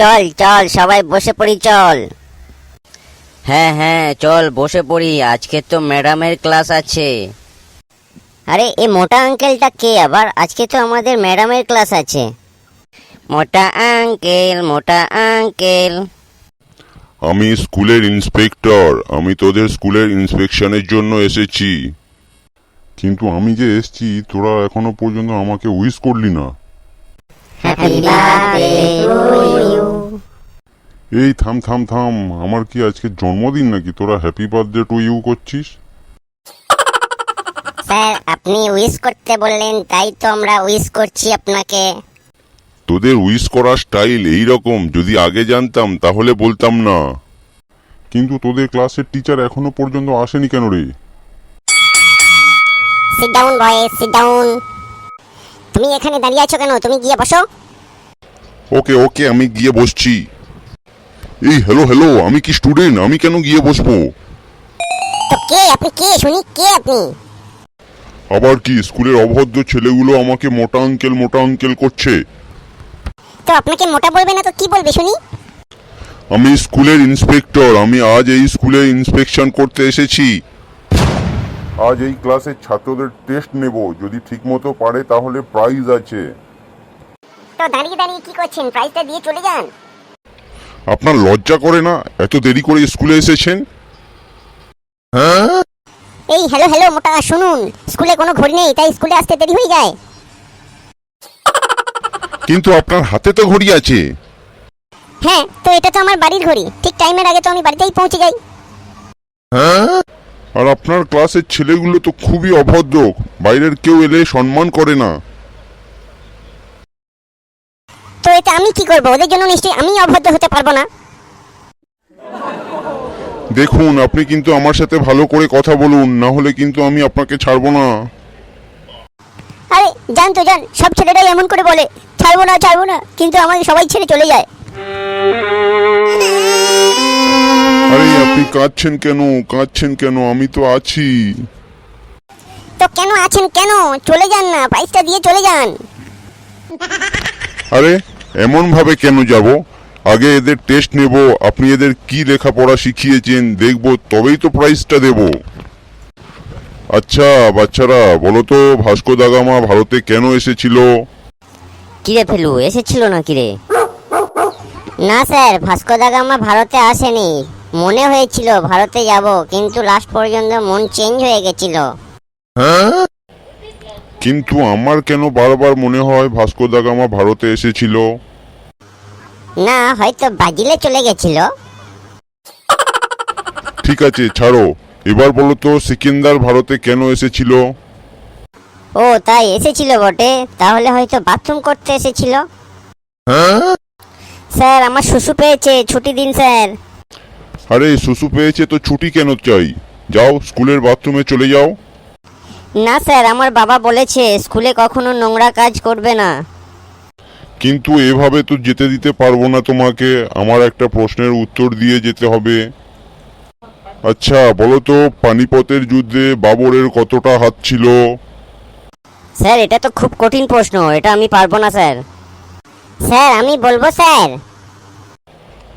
চল চল সবাই বসে পড়ি চল। হ্যাঁ হ্যাঁ চল বসে পড়ি আজকে তো ম্যাডামের ক্লাস আছে। আরে এই মোটা আঙ্কেলটা কে আবার? আজকে তো আমাদের ম্যাডামের ক্লাস আছে। মোটা আঙ্কেল মোটা আঙ্কেল। আমি স্কুলের ইন্সপেক্টর আমি তোদের স্কুলের ইন্সপেকশনের জন্য এসেছি। কিন্তু আমি যে এসেছি তোরা এখনও পর্যন্ত আমাকে উইশ করলি না। এই থাম থাম থাম আমার কি আজকে জন্মদিন নাকি? তোরা হ্যাপি বার্থডে টু ইউ করছিস? স্যার আপনি উইশ করতে বললেন তাই তো আমরা উইশ করছি আপনাকে। তোদের উইশ করার স্টাইল এই রকম যদি আগে জানতাম তাহলে বলতাম না। কিন্তু তোদের ক্লাসের টিচার এখনও পর্যন্ত আসেনি কেন রে? Sit down boy sit down তুমি এখানে দাঁড়িয়ে আছো কেন? তুমি গিয়ে বসো। ওকে ওকে আমি গিয়ে বসছি। এই হ্যালো হ্যালো আমি কি স্টুডেন্ট আমি কেন গিয়ে বসবো? তো কে? আপনি কে? শুনি কে আপনি? আবার কি? স্কুলের অভদ্র ছেলেগুলো আমাকে মোটা আঙ্কেল মোটা আঙ্কেল করছে। তো আপনাকে মোটা বলবে না তো কি বলবে? শুনি। আমি স্কুলের ইন্সপেক্টর আমি আজ এই স্কুলে ইন্সপেকশন করতে এসেছি। আজ এই ক্লাসের ছাত্রদের টেস্ট নেব। যদি ঠিকমতো পারে তাহলে প্রাইজ আছে। তো দাঁড়িয়ে দাঁড়িয়ে কি করছেন? প্রাইসটা দিয়ে চলে যান। আপনার লজ্জা করে না? এত দেরি করে স্কুলে এসেছেন? হ্যাঁ? এই হ্যালো হ্যালো মোটা শুনুন। স্কুলে কোনো ঘড়ি নেই তাই স্কুলে আসতে দেরি হয়ে যায়। কিন্তু আপনার হাতে তো ঘড়ি আছে। হ্যাঁ তো এটা তো আমার বাড়ির ঘড়ি। ঠিক টাইমের আগে তো আমি বাড়িতেই পৌঁছে যাই। আর আপনার ক্লাসের ছেলেগুলো তো খুবই অভদ্র বাইরের কেউ এলে সম্মান করে না। তো এটা আমি কি করব? ওদের জন্য নিশ্চয়ই আমি অভদ্র হতে পারব না। দেখুন আপনি কিন্তু আমার সাথে ভালো করে কথা বলুন না হলে কিন্তু আমি আপনাকে ছাড়বো না। আরে জান তো জান সব ছেলেরাই এমন করে বলে ছাড়বো না ছাড়বো না কিন্তু আমাকে সবাই ছেড়ে চলে যায়। আরে আপনি কাঁদছেন কেন? কাঁদছেন কেন? আমি তো আছি। তো কেন আছেন কেন? চলে যান না প্রাইসটা দিয়ে চলে যান। আরে এমন ভাবে কেন যাব? আগে এদের টেস্ট নেব আপনি এদের কি লেখাপড়া শিখিয়েছেন দেখব তবেই তো প্রাইজটা দেব। আচ্ছা বাচ্চারা বলো তো ভাস্কো দাগামা ভারতে কেন এসেছিল? কিরে ফেলু এসেছিল না কিরে না স্যার ভাস্কো দা গামা ভারতে আসেনি। মনে হয়েছিল ভারতে যাব কিন্তু লাস্ট পর্যন্ত মন চেঞ্জ হয়ে গেছিল। কিন্তু আমার কেন বারবার মনে হয় ভাস্কো দাগামা ভারতে এসেছিল? না হয়তো ব্রাজিলে চলে গেছিল। ঠিক আছে ছাড়ো। এবার বলো তো সিকিন্দার ভারতে কেন এসেছিল? ও তাই এসেছিল বটে। তাহলে হয়তো বাথরুম করতে এসেছিল। স্যার আমার শুশু পেয়েছে ছুটি দিন স্যার। আরে শুশু পেয়েছে তো ছুটি কেন চাই? যাও স্কুলের বাথরুমে চলে যাও। না স্যার আমার বাবা বলেছে স্কুলে কখনো নোংরা কাজ করবে না। কিন্তু এভাবে তো যেতে দিতে পারব না তোমাকে। আমার একটা প্রশ্নের উত্তর দিয়ে যেতে হবে। আচ্ছা বলো তো পানিপথের যুদ্ধে বাবরের কতটা হাত ছিল? স্যার এটা তো খুব কঠিন প্রশ্ন এটা আমি পারব না স্যার। স্যার আমি বলব স্যার।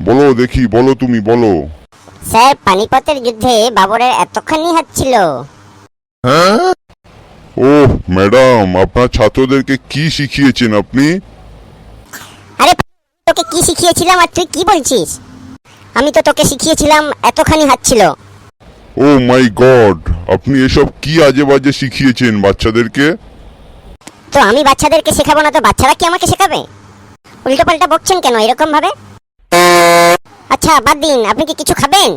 বলো দেখি বলো তুমি বলো। স্যার পানিপথের যুদ্ধে বাবরের এতখানি হাত ছিল। ও ম্যাডাম আপনার ছাত্রদেরকে কি শিখিয়েছেন আপনি? আরে তোকে কি শিখিয়েছিলাম আর তুই কি বলছিস? আমি তো তোকে শিখিয়েছিলাম এতখানি হাত ছিল। ও মাই গড আপনি এসব কি আজে বাজে শিখিয়েছেন বাচ্চাদেরকে? তো আমি বাচ্চাদেরকে শেখাবো না তো বাচ্চারা কি আমাকে শেখাবে? উল্টো পাল্টা বকছেন কেন এরকম ভাবে আচ্ছা বাদ দিন। আপনি কি কিছু খাবেন?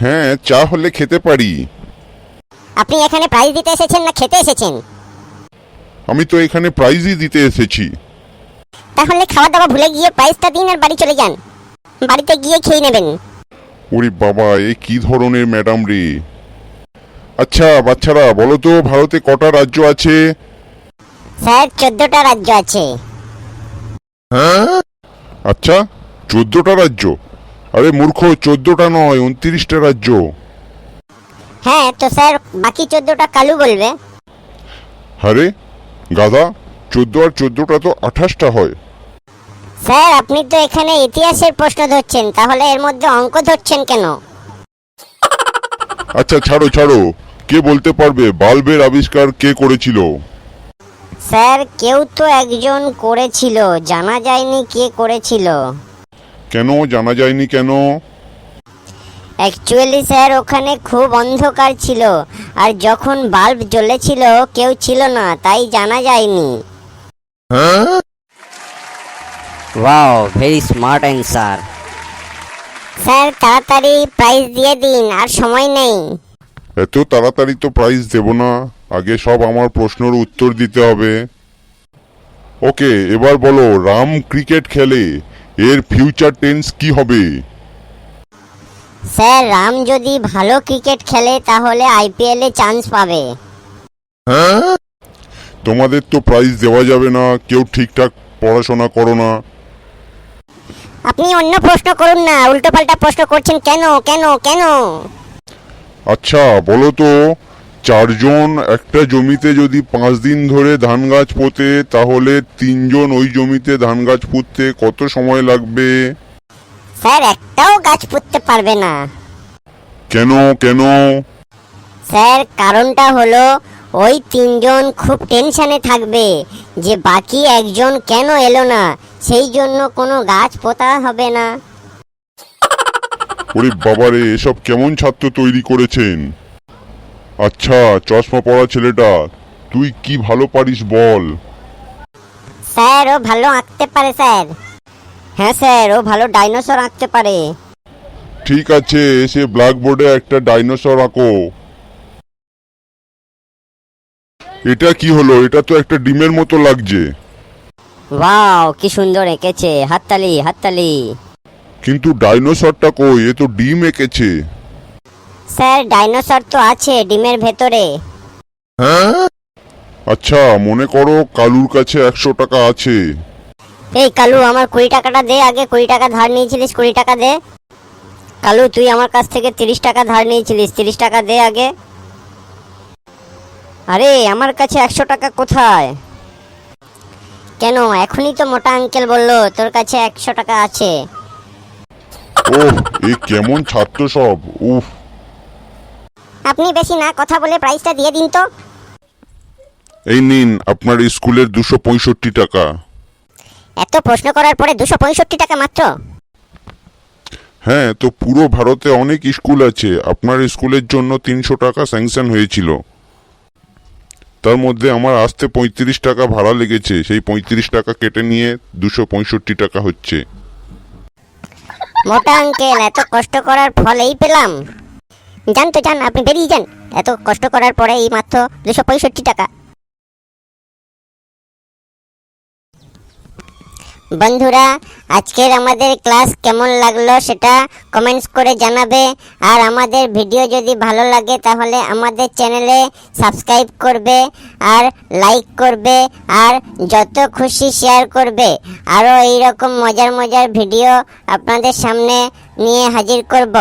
হ্যাঁ চা হলে খেতে পারি। আপনি এখানে প্রাইজ দিতে এসেছেন না খেতে এসেছেন? আমি তো এখানে প্রাইজই দিতে এসেছি। তাহলে খাওয়া দাওয়া ভুলে গিয়ে প্রাইজটা দিন আর বাড়ি চলে যান। বাড়িতে গিয়ে খেয়ে নেবেন। ওরে বাবা এ কি ধরনের ম্যাডাম রে? আচ্ছা বাচ্চারা বলো তো ভারতে কটা রাজ্য আছে? স্যার চোদ্দটা রাজ্য আছে। হ্যাঁ? আচ্ছা চোদ্দটা রাজ্য? আরে মূর্খ চোদ্দটা নয় উনত্রিশটা রাজ্য। হ্যাঁ তো স্যার বাকি চোদ্দটা কালু বলবে। আরে গাধা চোদ্দ আর চোদ্দটা তো আঠাশটা হয়। স্যার আপনি তো এখানে ইতিহাসের প্রশ্ন ধরছেন তাহলে এর মধ্যে অঙ্ক ধরছেন কেন? আচ্ছা ছাড়ো ছাড়ো। কে বলতে পারবে? বাল্বের আবিষ্কার কে করেছিল? স্যার কেউ তো একজন করেছিল জানা যায়নি কে করেছিল। কেন? জানা যায়নি কেন? অ্যাকচুয়ালি স্যার ওখানে খুব অন্ধকার ছিল। আর যখন বাল্ব জ্বলেছিল কেউ ছিল না তাই জানা যায়নি। Wow very smart answer sir তাড়াতাড়ি প্রাইজ দিয়ে দিন আর সময় নেই। এত তাড়াতাড়ি তো প্রাইজ দেব না। আগে সব আমার প্রশ্নের উত্তর দিতে হবে। ওকে এবার বলো রাম ক্রিকেট খেলে এর ফিউচার টেন্স কি হবে? স্যার রাম যদি ভালো ক্রিকেট খেলে তাহলে আইপিএল এ চান্স পাবে। হ্যাঁ? তোমাদের তো প্রাইজ দেওয়া যাবে না কেউ ঠিকঠাক পড়াশোনা করো না। আপনি অন্য প্রশ্ন করুন না উল্টোপাল্টা প্রশ্ন করছেন কেন কেন কেন? আচ্ছা বলো তো। চারজন একটা জমিতে যদি পাঁচ দিন ধরে ধান গাছ পোতে তাহলে তিনজন ওই জমিতে ধান গাছ পুঁততে কত সময় লাগবে? স্যার একটাও গাছ পুঁততে পারবে না। কেন কেন? স্যার কারণটা হলো ওই তিনজন খুব টেনশনে থাকবে যে বাকি একজন কেন এলো না সেই জন্য কোনো গাছ পোতা হবে না। ওরে বাবারে এসব কেমন ছাত্র তৈরি করেছেন? আচ্ছা চশমা পড়া ছেলেটা তুই কি ভালো পারিস বল। স্যার ও ভালো আঁকতে পারে স্যার। হ্যাঁ স্যার ও ভালো ডাইনোসর আঁকতে পারে। ঠিক আছে এসে ব্ল্যাকবোর্ডে একটা ডাইনোসর আঁকো। এটা কি হলো? এটা তো একটা ডিমের মতো লাগছে। ওয়াও কি সুন্দর এঁকেছে। হাততালি হাততালি। কিন্তু ডাইনোসরটা কই? এ তো ডিম এঁকেছে। স্যার ডাইনোসর তো আছে ডিমের ভেতরে। আচ্ছা মনে করো কালুর কাছে একশো টাকা আছে। এই কালু আমার কুড়ি টাকাটা দে আগে কুড়ি টাকা ধার নিয়েছিলিস কুড়ি টাকা দে। কালু তুই আমার কাছ থেকে তিরিশ টাকা ধার নিয়েছিলিস তিরিশ টাকা দে আগে। আরে আমার কাছে একশো টাকা কোথায়? কেন এখনই তো মোটা আঙ্কেল বলল তোর কাছে একশো টাকা আছে। ওহ এ কেমন ছাত্র সব উফ। আপনি বেশি না কথা বলে প্রাইসটা দিয়ে দিন তো। এই নিন আপনার স্কুলের দুশো পঁয়ষট্টি টাকা। এত প্রশ্ন করার পরে দুশো পঁয়ষট্টি টাকা মাত্র? হ্যাঁ তো পুরো ভারতে অনেক স্কুল আছে। আপনার স্কুলের জন্য তিনশো টাকা স্যাংশন হয়েছিল। তার মধ্যে আমার আসতে পঁয়ত্রিশ টাকা ভাড়া লেগেছে। সেই পঁয়ত্রিশ টাকা কেটে নিয়ে দুশো পঁয়ষট্টি টাকা হচ্ছে। মোটা আঙ্কেল এত কষ্ট করার ফলেই পেলাম। যান তো যান, আপনি বেরিয়ে যান। এত কষ্ট করার পরে এই মাত্র দুশো পঁয়ষট্টি টাকা। বন্ধুরা, আজকের আমাদের ক্লাস কেমন লাগল সেটা কমেন্টস করে জানাবে। আর আমাদের ভিডিও যদি ভালো লাগে তাহলে আমাদের চ্যানেলে সাবস্ক্রাইব করবে আর লাইক করবে আর যত খুশি শেয়ার করবে। আরও এইরকম মজার মজার ভিডিও আপনাদের সামনে নিয়ে হাজির করব।